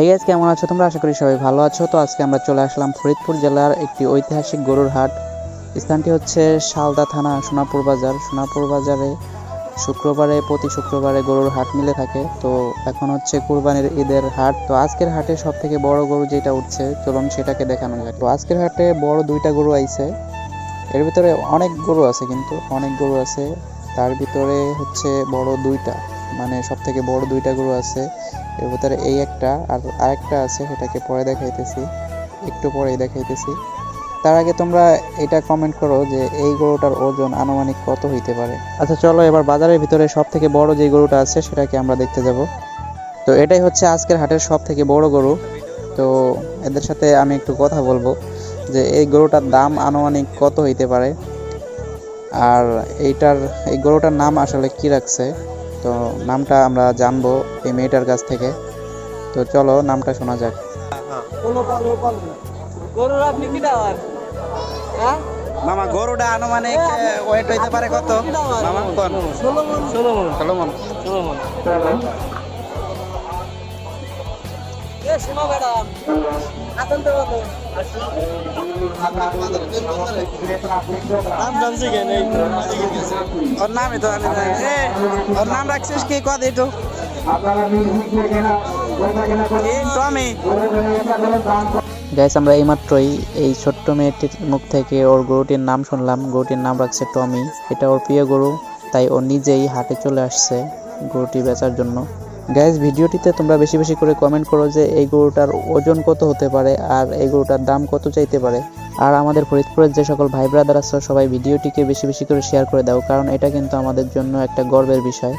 Hey guys কেমন আছো তোমরা? আশা করি সবাই ভালো আছো। তো আজকে আমরা চলে আসলাম ফরিদপুর জেলার একটি ঐতিহাসিক গরুর হাট। স্থানটি হচ্ছে শালদা থানা, সোনাপুর বাজার। সোনাপুর বাজারে শুক্রবারে, প্রতি শুক্রবারে গরুর হাট মিলে থাকে। তো এখন হচ্ছে কুরবানির ঈদের হাট। তো আজকের হাটে সব থেকে বড় গরু যেটা উঠছে, চলুন সেটাকে দেখানো যায় তো আজকের হাটে বড় দুইটা গরু আইছে। এর ভিতরে অনেক গরু আছে কিন্তু, অনেক গরু আছে। তার ভিতরে হচ্ছে বড় দুইটা মানে সব থেকে বড় দুইটা গরু আছে। এর ভিতরে এই একটা আর আরেকটা আছে, সেটাকে পরে দেখাইতেছি। একটু পরেই দেখাইতেছি। তার আগে তোমরা এটা কমেন্ট করো যে এই গরুটার ওজন আনুমানিক কত হইতে পারে। আচ্ছা চলো এবার বাজারের ভিতরে সব থেকে বড় যে গরুটা আছে, সেটাকে আমরা দেখতে যাব। তো এটাই হচ্ছে আজকের হাটের সব থেকে বড় গরু। তো এদের সাথে আমি একটু কথা বলব যে এই গরুটার দাম আনুমানিক কত হইতে পারে। আর এইটার, এই গরুটার নাম আসলে কি রাখছে? তো নামটা আমরা জানব এই মেয়েটার কাছ থেকে। তো চলো নামটা শোনা যাক। গরুর আপনি কি দাওয়ার হ্যাঁ? মামা গরুটা আনুমানিক ওয়েট হইতে পারে কত? মামা কোন? ষোলো মন ষোলো মন ষোলো মন ষোলো মন এ শোনো ম্যাডাম। আসেন বলো নাম জানছি কেন এই তো। ওর নামই তো আমি ওর নাম রাখছিস কি? কদ একটু। টমি। আমরা এইমাত্রই এই ছোট্ট মেয়েটির মুখ থেকে ওর গরুটির নাম শুনলাম। গরুটির নাম রাখছে টমি। এটা ওর প্রিয় গরু তাই ও নিজেই হাটে চলে আসছে গরুটি বেচার জন্য। গাইস ভিডিওটিতে তোমরা বেশি বেশি করে কমেন্ট করো যে এই গরুটার ওজন কত হতে পারে আর এই গরুটার দাম কত চাইতে পারে। আর আমাদের ফরিদপুরের যে সকল ভাই ব্রাদার আছে, সবাই ভিডিওটিকে বেশি বেশি করে শেয়ার করে দাও, কারণ এটা কিন্তু আমাদের জন্য একটা গর্বের বিষয়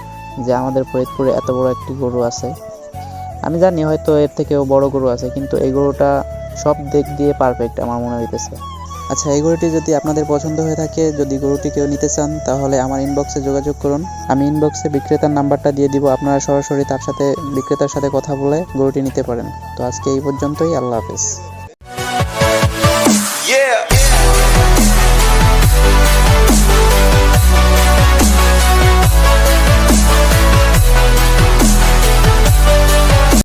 যে আমাদের ফরিদপুরে এত বড় একটি গরু আছে। আমি জানি হয়তো এর থেকেও বড় গরু আছে, কিন্তু এই গরুটা সব দিক দিয়ে পারফেক্ট আমার মনে হইতেছে। আচ্ছা এই গরুটি যদি আপনাদের পছন্দ হয়ে থাকে, যদি গরুটি কেউ নিতে চান, তাহলে আমার ইনবক্সে যোগাযোগ করুন। আমি ইনবক্সে বিক্রেতার নাম্বারটা দিয়ে দিব। আপনারা সরাসরি তার সাথে বিক্রেতার সাথে কথা বলে গরুটি নিতে পারেন। তো আজকে এই পর্যন্তই। আল্লাহ হাফেজ।